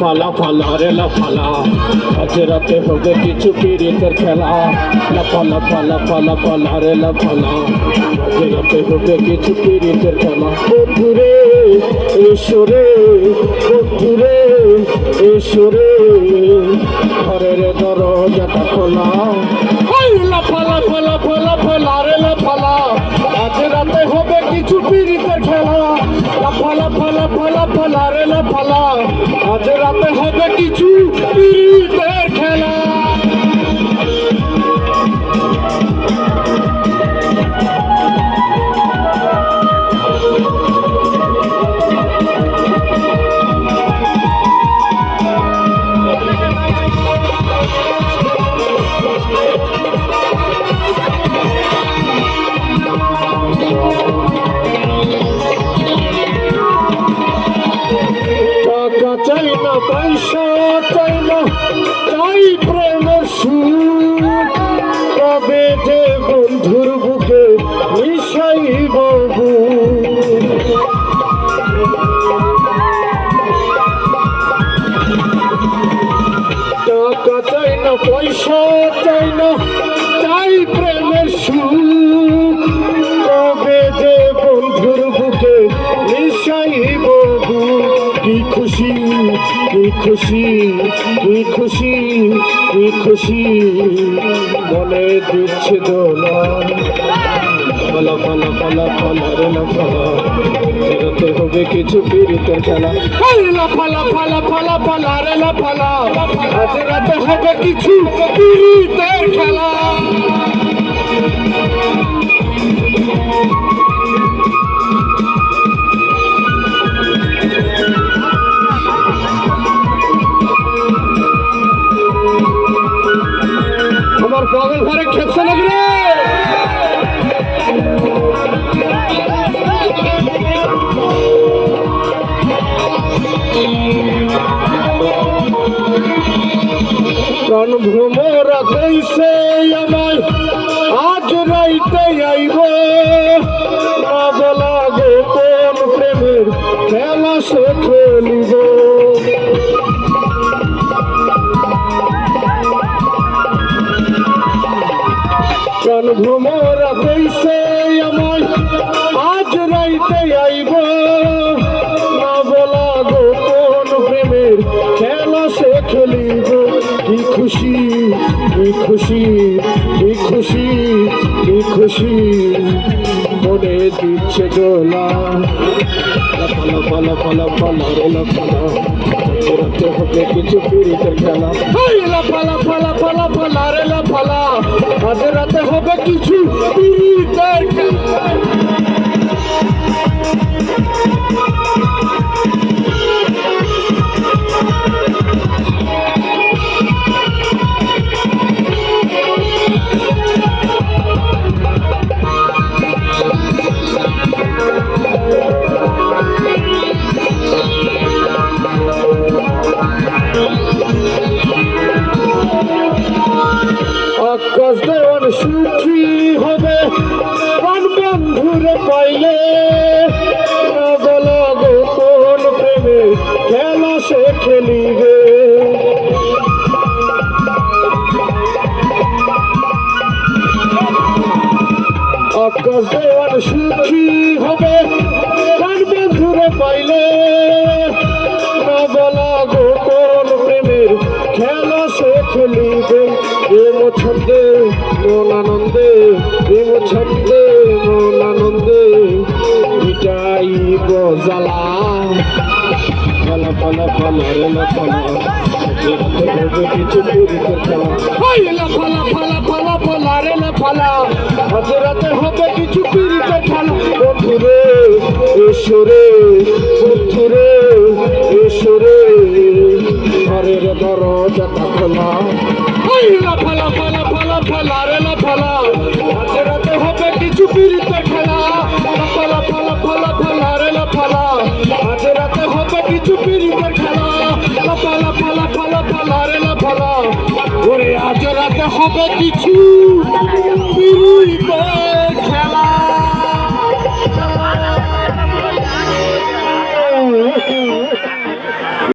ফালা ফালা রে লাফালা আজ রাতে হবে কিছু পিরিতের খেলা লাফালা ফালা ফালা ফালা রে লাফালা হবে কিছু পিরিতের খেলা। বন্ধুরে ঈশ্বরে বন্ধুরে ঈশ্বরে ঘরের দরজাটা খোলা। আজ রাতে হবে কিছু আজ রাতে হবে কিছু পিরিতের খেলা। খুশি কি খুশি কি খুশি কি খুশি। মনে দিচ্ছে দোলা পালা পালা পালা পালা রে না পালা বেরোতে হবে কিছু পিড়িতের খেলা। পালা পালা পালা পালা রে না পালা হবে কিছু পিড়িতের খেলা। আমার বগল ঘরে খেপছে নাকি রে? কোন ভ্রমরা কইছে আমায়। কোন ভ্রমরা কইছে আমায়। আজ রাইতে আইব। না বলা গো কোন প্রেমের খেলা সে খেলিব। কি খুশি কি খুশি কি খুশি কি খুশি। মনে দিচ্ছে দোলা। পালা পালা পালা পালা রে পালা হবে কিছু পিড়িতের খেলা। পালা পালা পালা পালা রাতে হবে কিছু পিড়িতের আকাশ দেওয়ান সুখী হবে। প্রাণ বন্ধুরে পাইলে না বলা গো কোন প্রেমের খেলা সে খেলিবে? পালা আজ রাতে হবে কিছু পিড়িতে খেলা। বন্ধুরে ঈশ্বরে বন্ধুরে ঈশ্বরে ঘরের দরজাটা খোলা হবে কিছু খেলা।